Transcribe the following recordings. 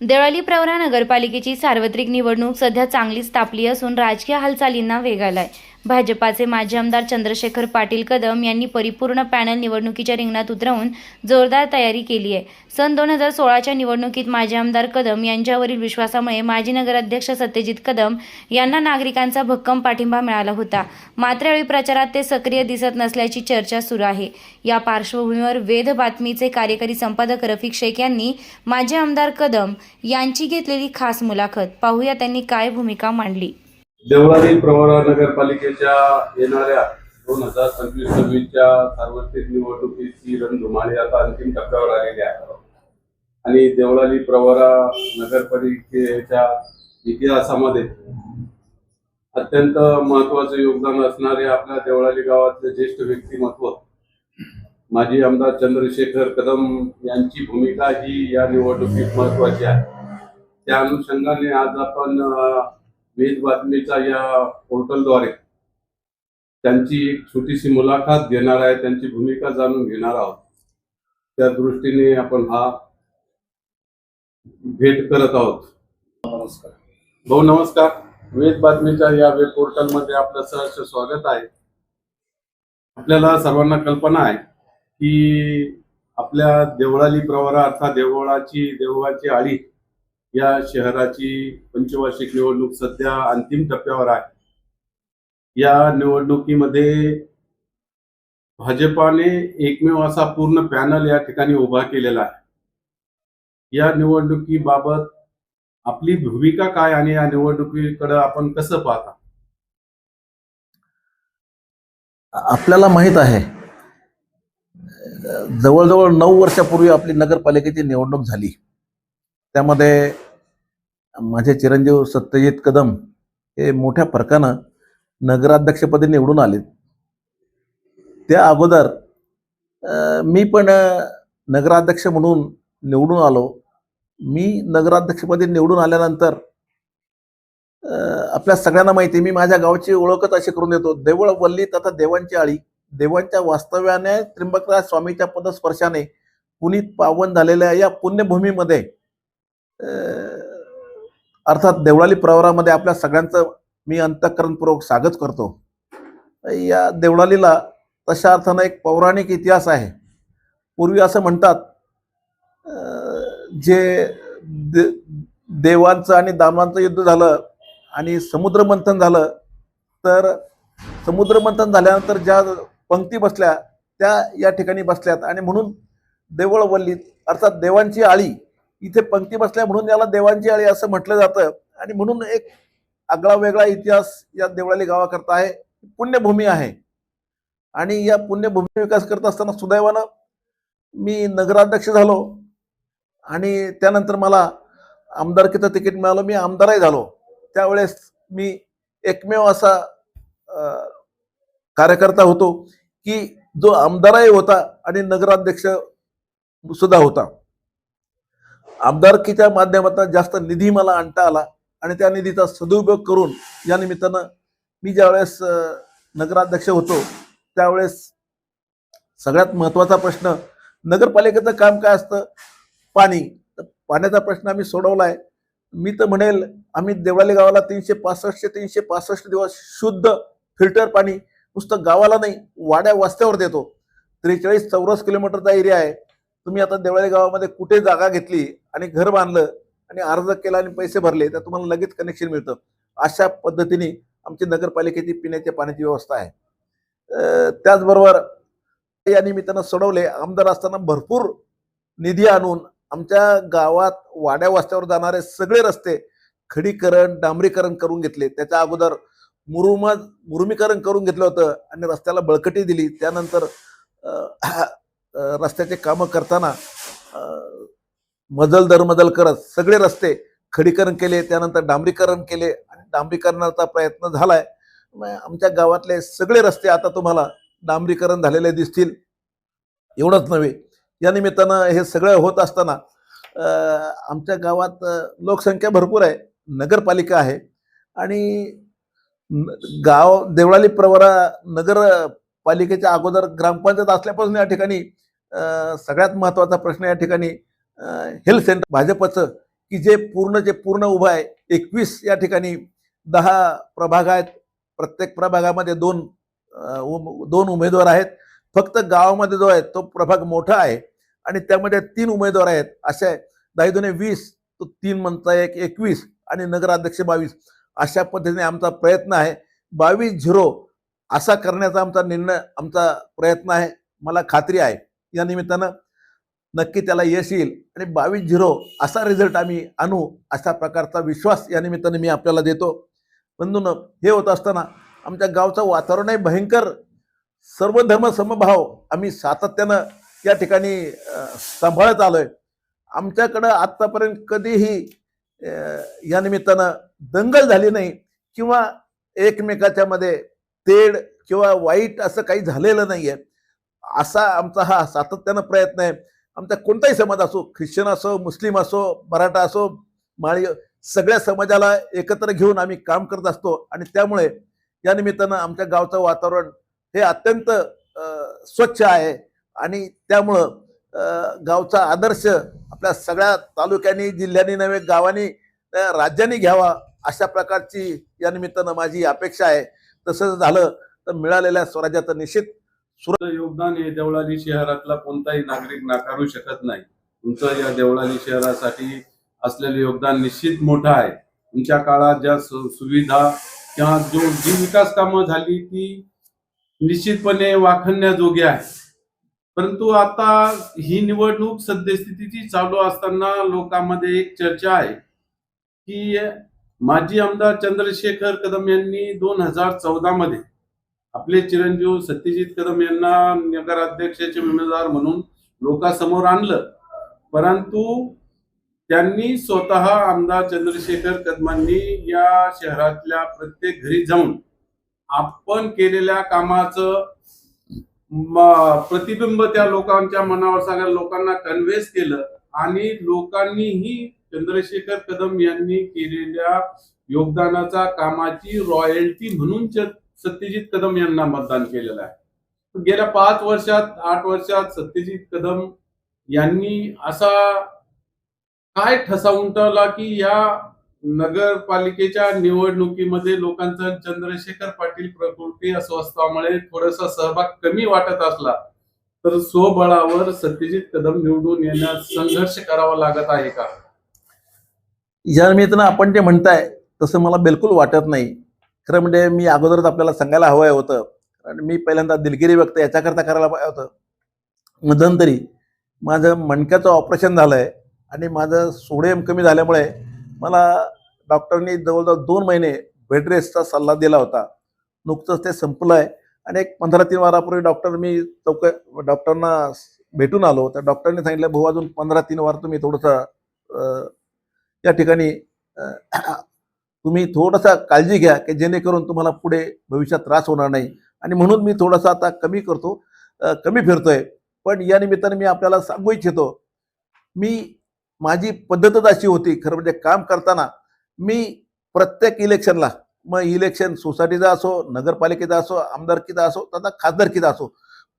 देवळाली प्रवरा नगरपालिकेची सार्वत्रिक निवडणूक सध्या चांगलीच तापली असून राजकीय हालचालींना वेग आलाय. भाजपाचे माजी आमदार चंद्रशेखर पाटील कदम यांनी परिपूर्ण पॅनल निवडणुकीच्या रिंगणात उतरवून जोरदार तयारी केली आहे. सन दोन हजार सोळाच्या निवडणुकीत माजी आमदार कदम यांच्यावरील विश्वासामुळे माजी नगराध्यक्ष सत्यजित कदम यांना नागरिकांचा भक्कम पाठिंबा मिळाला होता. मात्र यावेळी प्रचारात ते सक्रिय दिसत नसल्याची चर्चा सुरू आहे. या पार्श्वभूमीवर वेध बातमीचे कार्यकारी संपादक रफिक शेख यांनी माजी आमदार कदम यांची घेतलेली खास मुलाखत पाहूया त्यांनी काय भूमिका मांडली. देवळाली प्रवरा नगरपालिकेच्या येणाऱ्या दोन हजार पंचवीस सव्वीसच्या सार्वत्रिक निवडणुकीची रणधुमाळी आता अंतिम टप्प्यावर आलेली आहे. आणि देवळाली प्रवरा नगरपालिकेच्या इतिहासामध्ये अत्यंत महत्वाचं योगदान असणारे आपल्या देवळाली गावातले ज्येष्ठ व्यक्तिमत्व माजी आमदार चंद्रशेखर कदम यांची भूमिका ही या निवडणुकीत महत्वाची आहे. त्या अनुषंगाने आज आपण वेद बातमीच्या या पोर्टलद्वारे त्यांची एक छोटीशी मुलाखत घेणार आहे त्यांची भूमिका जाणून घेणार आहोत. त्या दृष्टीने आपण हा भेट करत आहोत. नमस्कार. भाऊ नमस्कार. वेद बातमीच्या या वेब पोर्टलमध्ये आपलं सहर्ष स्वागत आहे. आपल्याला सर्वांना कल्पना आहे की आपल्या देवळाली प्रवरा अर्थात देवळाची देवळाची आळी या शहराची पंचवार्षिक निवडणूक सध्या अंतिम टप्प्यावर आहे. या निवडणुकीमध्ये भाजपाने एकमेव असा पूर्ण पॅनल या ठिकाणी उभा केलेला आहे. या निवडणुकीबाबत आपली भूमिका काय आणि या निवडणुकीकडे आपण कसं पाहता? आपल्याला माहीत आहे जवळजवळ नऊ वर्षापूर्वी आपली नगरपालिकेची निवडणूक झाली. त्यामध्ये माझे चिरंजीव सत्यजित कदम हे मोठ्या फरकानं नगराध्यक्षपदी निवडून आले. त्या अगोदर मी पण नगराध्यक्ष म्हणून निवडून आलो. मी नगराध्यक्षपदी निवडून आल्यानंतर आपल्या सगळ्यांना माहिती मी माझ्या गावची ओळखच अशी करून देतो. देवळ वल्ली तथा देवांची आळी देवांच्या वास्तव्याने त्र्यंबकराज स्वामीच्या पदस्पर्शाने पुनीत पावन झालेल्या या पुण्यभूमीमध्ये अर्थात देवळाली प्रवारामध्ये आपल्या सगळ्यांचं मी अंतःकरणपूर्वक स्वागत करतो. या देवळालीला तशा अर्थानं एक पौराणिक इतिहास आहे. पूर्वी असं म्हणतात जे दे देवांचं आणि दानवांचं युद्ध झालं आणि समुद्रमंथन झालं तर समुद्रमंथन झाल्यानंतर ज्या पंक्ती बसल्या त्या या ठिकाणी बसल्यात आणि म्हणून देवळवल्लीत अर्थात देवांची आळी इथे पंक्ती बसल्या म्हणून याला देवांची आळी असं म्हटलं जातं. आणि म्हणून एक आगळा वेगळा इतिहास या देवळाली गावाकरता आहे. पुण्यभूमी आहे. आणि या पुण्यभूमी विकास करत असताना सुदैवानं मी नगराध्यक्ष झालो. आणि त्यानंतर मला आमदारकीचं तिकीट मिळालं. मी आमदारही झालो. त्यावेळेस मी एकमेव असा कार्यकर्ता होतो की जो आमदारही होता आणि नगराध्यक्ष सुद्धा होता. आमदारकीच्या माध्यमातून जास्त निधी मला आणता आला आणि त्या निधीचा सदुपयोग करून या निमित्तानं मी ज्यावेळेस नगराध्यक्ष होतो त्यावेळेस सगळ्यात महत्त्वाचा प्रश्न नगरपालिकेचं काम काय असतं? पाणी. तर पाण्याचा प्रश्न आम्ही सोडवला आहे मी तर म्हणेल आम्ही देवळाली गावाला तीनशे पासष्टचे तीनशे पासष्ट दिवस शुद्ध फिल्टर पाणी नुसतं गावाला नाही वाड्या वस्त्यावर देतो. त्रेचाळीस चौरस किलोमीटरचा एरिया आहे. तुम्ही आता देवळाली गावामध्ये कुठे जागा घेतली आणि घर बांधलं आणि अर्ज केला आणि पैसे भरले तर तुम्हाला लगेच कनेक्शन मिळतं. अशा पद्धतीने आमची नगरपालिकेची पिण्याच्या पाण्याची व्यवस्था आहे. त्याचबरोबर या निमित्तानं सोडवले आमदार असताना भरपूर निधी आणून आमच्या गावात वाड्या वास्त्यावर जाणारे सगळे रस्ते खडीकरण डांबरीकरण करून घेतले. त्याच्या अगोदर मुरुम मुरुमीकरण करून घेतलं होतं आणि रस्त्याला बळकटी दिली. त्यानंतर रस्त्याचे कामं करताना मजल दरमजल करत सगळे रस्ते खडीकरण केले त्यानंतर डांबरीकरण केले आणि डांबरीकरणाचा प्रयत्न झाला मग आमच्या गावातले सगळे रस्ते आता तुम्हाला डांबरीकरण झालेले दिसतील एवढंच नव्हे. या निमित्तानं हे सगळं होत असताना आमच्या गावात लोकसंख्या भरपूर आहे नगरपालिका आहे आणि न- गाव देवळाली प्रवरा नगर पालिकेच्या अगोदर ग्रामपंचायत असल्यापासून या ठिकाणी सगळ्यात महत्त्वाचा प्रश्न या ठिकाणी हेल्थ सेंटर भाजपचं की जे पूर्ण जे पूर्ण उभं आहे एकवीस या ठिकाणी दहा प्रभाग आहेत. प्रत्येक प्रभागामध्ये दोन उम- दोन उमेदवार आहेत. फक्त गावामध्ये जो आहे तो प्रभाग मोठा आहे आणि त्यामध्ये तीन उमेदवार आहेत. असे दहा दोन्ही वीस तो तीन म्हणता एक एकवीस आणि नगराध्यक्ष बावीस. अशा पद्धतीने आमचा प्रयत्न आहे. बावीस झिरो असा करण्याचा आमचा निर्णय आमचा प्रयत्न आहे. मला खात्री आहे. या निमित्तानं नक्की त्याला यश येईल. आणि बावीस झिरो असा रिझल्ट आम्ही आणू अशा प्रकारचा विश्वास या निमित्तानं मी आपल्याला देतो. बंधून हे होत असताना आमच्या गावचं वातावरणही भयंकर सर्व धर्म समभाव आम्ही सातत्यानं या ठिकाणी सांभाळत आलो आहे आमच्याकडं आत्तापर्यंत कधीही या निमित्तानं दंगल झाली नाही किंवा एकमेकाच्यामध्ये तेढ किंवा वाईट असं काही झालेलं नाही आहे असा आमचा हा सातत्यानं प्रयत्न आहे. आमचा कोणताही समाज असो ख्रिश्चन असो मुस्लिम असो मराठा असो माळी सगळ्या समाजाला एकत्र घेऊन आम्ही काम करत असतो. आणि त्यामुळे या निमित्तानं आमच्या गावचं वातावरण हे अत्यंत स्वच्छ आहे. आणि त्यामुळं गावचा आदर्श आपल्या सगळ्या तालुक्यांनी जिल्ह्यांनी नव्हे गावांनी राज्यांनी घ्यावा अशा प्रकारची या निमित्तानं माझी अपेक्षा आहे. तसंच झालं तर मिळालेल्या स्वराज्याचं निश्चित योगदान हे देवळाली शहरातला कोणताही नागरिक नाकारू शकत नाही. तुमचं या देवळाली शहरासाठी असलेलं योगदान निश्चित मोठं आहे. तुमच्या काळात ज्या सुविधा किंवा जो जी विकास कामं झाली ती निश्चितपणे वाखण्याजोगी आहे परंतु आता ही निवडणूक सद्यस्थितीची चालू असताना लोकांमध्ये एक चर्चा आहे की माजी आमदार चंद्रशेखर कदम यांनी दोन हजार चौदा मध्ये आपले चिरंजीव सत्यजित कदम यांना नगराध्यक्षाचे उमेदवार म्हणून लोकांसमोर आणलं. परंतु त्यांनी स्वतः आमदार चंद्रशेखर कदमांनी या शहरातल्या प्रत्येक घरी जाऊन आपण केलेल्या कामाचं प्रतिबिंब त्या लोकांच्या मनावर सगळ्या लोकांना कन्व्हेन्स केलं आणि लोकांनीही चंद्रशेखर कदम यांनी केलेल्या योगदानाचा कामाची रॉयल्टी म्हणून च- सत्यजित कदम यांना मतदान केलेलं आहे. गेल्या पाच वर्षात आठ वर्षात सत्यजित कदम यांनी असा काय ठसा उमटवला की या नगरपालिकेच्या निवडणुकीमध्ये लोकांचा चंद्रशेखर पाटील प्रकृती अस्वस्थामुळे थोडासा सहभाग कमी वाटत असला तर स्वबळावर सत्यजित कदम निवडून येण्यास संघर्ष करावा लागत आहे का? या निमित्तानं आपण जे म्हणताय तसं मला बिलकुल वाटत नाही. खरं म्हणजे मी अगोदरच आपल्याला सांगायला हवं होतं. कारण मी पहिल्यांदा दिलगिरी व्यक्त याच्याकरता करायला पाहिजे होतं. मध्यंतरी माझं मणक्याचं ऑपरेशन झालं आहे आणि माझं सोडियम कमी झाल्यामुळे मला डॉक्टरनी जवळजवळ दोन महिने बेड रेस्टचा सल्ला दिला होता. नुकतंच ते संपलं आहे आणि एक पंधरा तीन वारापूर्वी डॉक्टर मी चौक डॉक्टरना भेटून आलो. तर डॉक्टरने सांगितलं भाऊ अजून पंधरा तीन वार तुम्ही थोडंसं या ठिकाणी तुम्ही थोडासा काळजी घ्या की जेणेकरून तुम्हाला पुढे भविष्यात त्रास होणार नाही. आणि म्हणून मी थोडासा आता कमी करतो कमी फिरतोय. पण या निमित्ताने मी आपल्याला सांगू इच्छितो मी माझी पद्धतच अशी होती खरं म्हणजे काम करताना मी प्रत्येक इलेक्शनला मग इलेक्शन सोसायटीचा असो नगरपालिकेचा असो आमदारकीचा असो तथा खासदारकीचा असो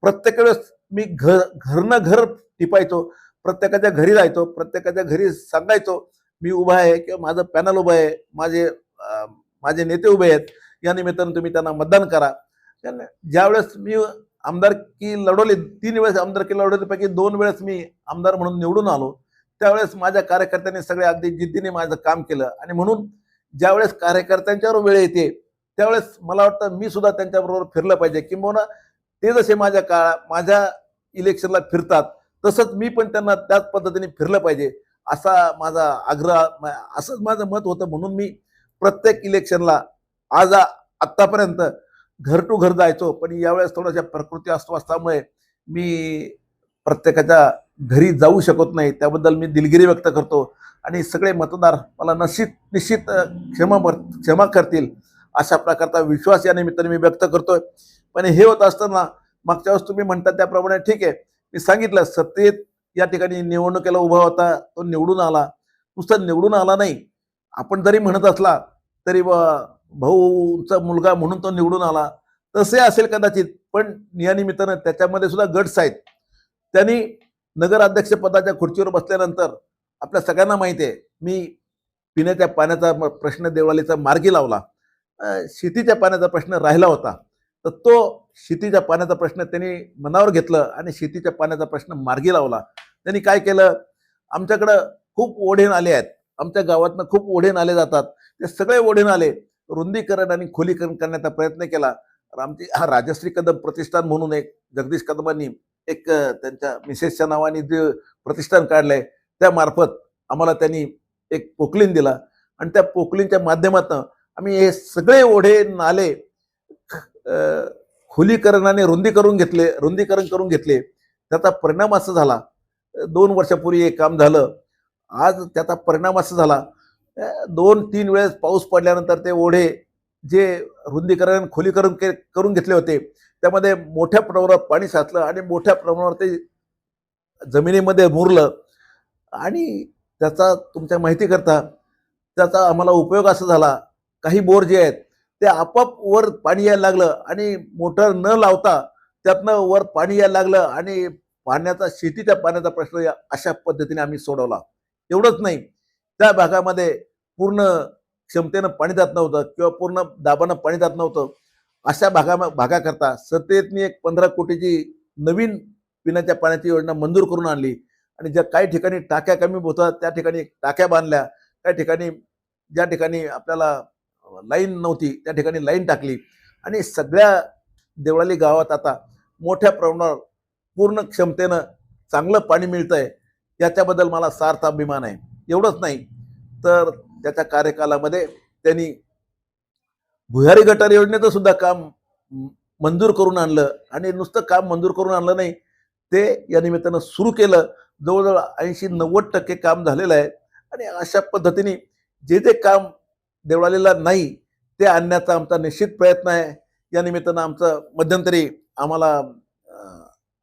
प्रत्येक वेळेस मी घर घरनं घर टिपायचो प्रत्येकाच्या घरी जायचो प्रत्येकाच्या घरी सांगायचो मी उभा आहे किंवा माझं पॅनल उभं आहे माझे माझे नेते उभे आहेत या निमित्तानं तुम्ही त्यांना मतदान करा. कारण ज्यावेळेस मी आमदारकी लढवली तीन वेळेस आमदारकी लढवलीपैकी दोन वेळेस मी आमदार म्हणून निवडून आलो त्यावेळेस माझ्या कार्यकर्त्यांनी सगळे अगदी जिद्दीने माझं काम केलं. आणि म्हणून ज्यावेळेस कार्यकर्त्यांच्यावर वेळ येते त्यावेळेस मला वाटतं मी सुद्धा त्यांच्याबरोबर फिरलं पाहिजे. किंबहुना ते जसे माझ्या काळा माझ्या इलेक्शनला फिरतात तसंच मी पण त्यांना त्याच पद्धतीने फिरलं पाहिजे. असा माझा आग्रह असंच माझं मत होतं म्हणून मी प्रत्येक इलेक्शनला आज आत्तापर्यंत घर टू घर जायचो. पण यावेळेस थोड्याशा प्रकृती अस्वास्थामुळे मी प्रत्येकाच्या घरी जाऊ शकत नाही. त्याबद्दल मी दिलगिरी व्यक्त करतो. आणि सगळे मतदार मला निश्चित निश्चित क्षमा बर- क्षमा करतील अशा प्रकारचा विश्वास या निमित्ताने मी व्यक्त करतोय. पण हे होत असताना मागच्या वेळेस तुम्ही म्हणता त्याप्रमाणे ठीक आहे. मी सांगितलं सत्तेत या ठिकाणी निवडणुकीला उभा होता तो निवडून आला. नुसतं निवडून आला नाही. आपण जरी म्हणत असला तरी भाऊचा मुलगा म्हणून तो निवडून आला. तसे असेल कदाचित पण या निमित्तानं त्याच्यामध्ये सुद्धा गट्स आहेत. त्यांनी नगराध्यक्ष पदाच्या खुर्चीवर बसल्यानंतर आपल्या सगळ्यांना माहिती आहे मी पिण्याच्या पाण्याचा प्रश्न देवळालीचा मार्गी लावला. शेतीच्या पाण्याचा प्रश्न राहिला होता. तर तो शेतीच्या पाण्याचा प्रश्न त्यांनी मनावर घेतलं आणि शेतीच्या पाण्याचा प्रश्न मार्गी लावला. त्यांनी काय केलं? आमच्याकडं खूप ओढे नाले आहेत. आमच्या गावातनं खूप ओढे नाले जातात. ते सगळे ओढे नाले रुंदीकरण आणि खोलीकरण करण्याचा प्रयत्न केला. आमची हा राजश्री कदम प्रतिष्ठान म्हणून एक जगदीश कदमांनी एक त्यांच्या मिसेसच्या नावाने जे प्रतिष्ठान काढलंय त्यामार्फत आम्हाला त्यांनी एक पोकलीन दिला. आणि त्या पोकलीनच्या माध्यमातून आम्ही हे सगळे ओढे नाले खोलीकरणाने खोलीकरण रुंदी करून घेतले रुंदीकरण करून घेतले. त्याचा परिणाम असा झाला दोन वर्षापूर्वी हे काम झालं. आज त्याचा परिणाम असा झाला. दोन तीन वेळेस पाऊस पडल्यानंतर ते ओढे जे रुंदीकरण खोलीकरण के करून घेतले होते त्यामध्ये मोठ्या प्रमाणावर पाणी साचलं आणि मोठ्या प्रमाणावर ते जमिनीमध्ये मुरलं. आणि त्याचा तुमच्या माहिती करता त्याचा आम्हाला उपयोग असा झाला. काही बोर जे आहेत ते आपाप वर पाणी यायला लागलं आणि मोटर न लावता त्यातनं वर पाणी यायला लागलं आणि पाण्याचा शेतीच्या पाण्याचा प्रश्न या अशा पद्धतीने आम्ही सोडवला. एवढंच नाही. त्या भागामध्ये पूर्ण क्षमतेनं पाणी जात नव्हतं किंवा पूर्ण दाबानं पाणी जात नव्हतं. अशा भागा भागाकरता सत्तेतनी एक पंधरा कोटीची नवीन पिण्याच्या पाण्याची योजना मंजूर करून आणली. आणि ज्या काही ठिकाणी टाक्या कमी होतात त्या ठिकाणी टाक्या बांधल्या. काही ठिकाणी ज्या ठिकाणी आपल्याला लाईन नव्हती त्या ठिकाणी लाईन टाकली. आणि सगळ्या देवळाली गावात आता मोठ्या प्रमाणावर पूर्ण क्षमतेनं चांगलं पाणी मिळतंय याच्याबद्दल मला सार्थ अभिमान आहे. एवढंच नाही तर त्याच्या कार्यकालामध्ये त्यांनी भुयारी गटार योजनेचं सुद्धा काम मंजूर करून आणलं आणि नुसतं काम मंजूर करून आणलं नाही ते या निमित्तानं सुरू केलं. जवळजवळ ऐंशी नव्वद टक्के काम झालेलं आहे आणि अशा पद्धतीने जे जे काम देवळालेला नाही ते आणण्याचा आमचा निश्चित प्रयत्न आहे. या निमित्तानं आमचं मध्यंतरी आम्हाला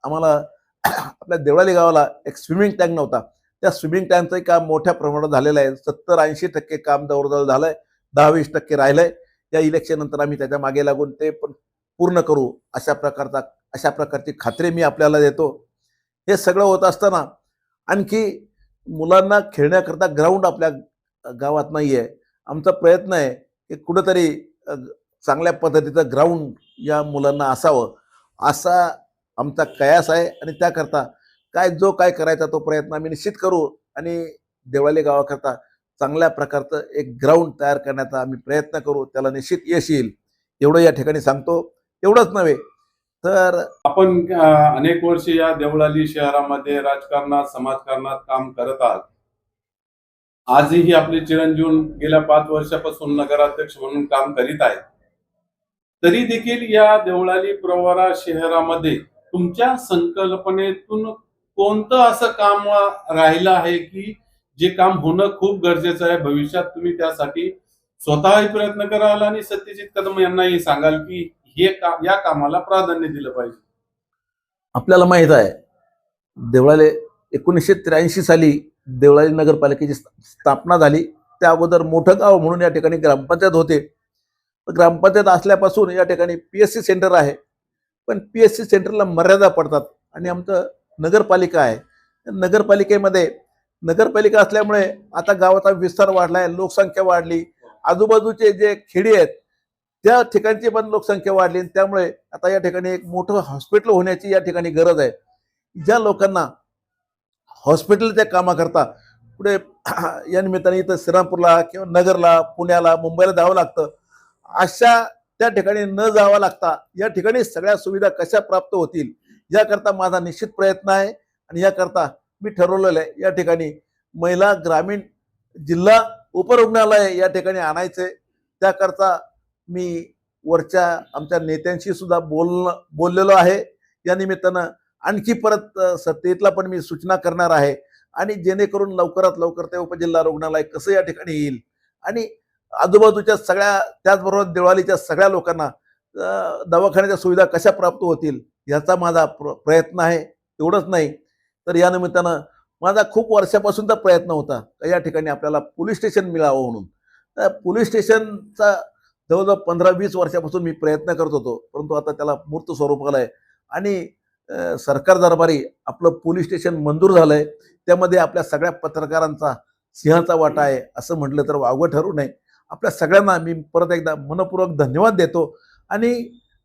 आम्हाला आपल्या देवळाली गावाला एक स्विमिंग टँक नव्हता. त्या स्विमिंग टँकचंही काम मोठ्या प्रमाणात झालेलं आहे. सत्तर ऐंशी टक्के काम जवळजवळ झालंय. दहा वीस टक्के राहिलंय. या इलेक्शन नंतर आम्ही त्याच्यामागे लागून ते पण पूर्ण करू अशा प्रकारचा अशा प्रकारची खात्री मी आपल्याला देतो. हे सगळं होत असताना आणखी मुलांना खेळण्याकरता ग्राउंड आपल्या गावात नाही आहे आमचा प्रयत्न आहे की कुठंतरी चांगल्या पद्धतीचं ग्राउंड या मुलांना असावं. असा आमचा कयास आहे आणि त्याकरता काय जो काय करायचा तो प्रयत्न आम्ही निश्चित करू आणि देवळाली गावाकरता चांगल्या प्रकारचं एक ग्राउंड तयार करण्याचा आम्ही प्रयत्न करू. त्याला निश्चित यश येईल. एवढं या ठिकाणी सांगतो. एवढंच नव्हे तर आपण अनेक वर्ष या देवळाली शहरामध्ये राजकारणात समाजकारणात काम करत आहात. आजही आपले चिरंजीव गेल्या पाच वर्षापासून नगराध्यक्ष म्हणून काम करीत आहेत. तरी देखील या देवळाली प्रवरा शहरामध्ये तुमच्या संकल्पनेतून कोणतं असं काम राहिलं आहे की जे काम होणं खूप गरजेचं आहे? भविष्यात तुम्ही त्यासाठी स्वतःही प्रयत्न कराल आणि सत्यजित कदम यांनाही सांगाल की हे काम या कामाला प्राधान्य दिलं पाहिजे. आपल्याला माहीत आहे देवळाले एकोणीसशे त्र्याऐंशी साली देवळाली नगरपालिकेची स्थापना झाली. त्या अगोदर मोठं गाव म्हणून या ठिकाणी ग्रामपंचायत होते. ग्रामपंचायत असल्यापासून या ठिकाणी पी एस सी सेंटर आहे. पण पी एस सी सेंटरला मर्यादा पडतात. आणि आमचं नगरपालिका आहे. नगरपालिकेमध्ये नगरपालिका असल्यामुळे आता गावाचा विस्तार वाढला आहे लोकसंख्या वाढली. आजूबाजूचे जे खेडी आहेत त्या ठिकाणची पण लोकसंख्या वाढली त्यामुळे आता या ठिकाणी एक मोठं हॉस्पिटल होण्याची या ठिकाणी गरज आहे. ज्या लोकांना हॉस्पिटलच्या कामाकरता पुढे या निमित्ताने इथं श्रीरामपूरला किंवा नगरला पुण्याला मुंबईला जावं लागतं अशा त्या ठिकाणी न जावं लागता या ठिकाणी सगळ्या सुविधा कशा प्राप्त होतील याकरता माझा निश्चित प्रयत्न आहे. आणि याकरता मी ठरवलेलं आहे या ठिकाणी महिला ग्रामीण जिल्हा उपरुग्णालय या ठिकाणी आणायचे. त्याकरता मी वरच्या आमच्या नेत्यांशी सुद्धा बोलणं बोललेलो आहे. या निमित्तानं आणखी परत सत्तेतला पण मी सूचना करणार आहे. आणि जेणेकरून लवकरात लवकर ते उपजिल्हा रुग्णालय कसं या ठिकाणी येईल. आणि आजूबाजूच्या सगळ्या त्याचबरोबर दिवाळीच्या सगळ्या लोकांना दवाखान्याच्या सुविधा कशा प्राप्त होतील ह्याचा माझा प्र प्रयत्न आहे. एवढंच नाही. तर या निमित्तानं माझा खूप वर्षापासूनचा प्रयत्न होता या ठिकाणी आपल्याला पोलीस स्टेशन मिळावं म्हणून. तर पोलीस स्टेशनचा जवळजवळ पंधरा वीस वर्षापासून मी प्रयत्न करत होतो परंतु आता त्याला मूर्त स्वरूप आलं आहे. आणि सरकार दरबारी आपलं पोलीस स्टेशन मंजूर झालं आहे त्यामध्ये आपल्या सगळ्या पत्रकारांचा सिंहाचा वाटा आहे असं म्हटलं तर वावगं ठरू नये. आपल्या सगळ्यांना मी परत एकदा मनपूर्वक धन्यवाद देतो. आणि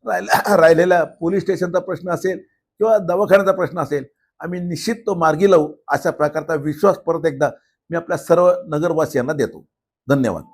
राहिल्या राहिलेला पोलीस स्टेशनचा प्रश्न असेल किंवा दवाखान्याचा प्रश्न असेल आम्ही निश्चित तो मार्गी लावू अशा प्रकारचा विश्वास परत एकदा मी आपल्या सर्व नगरवासियांना देतो. धन्यवाद.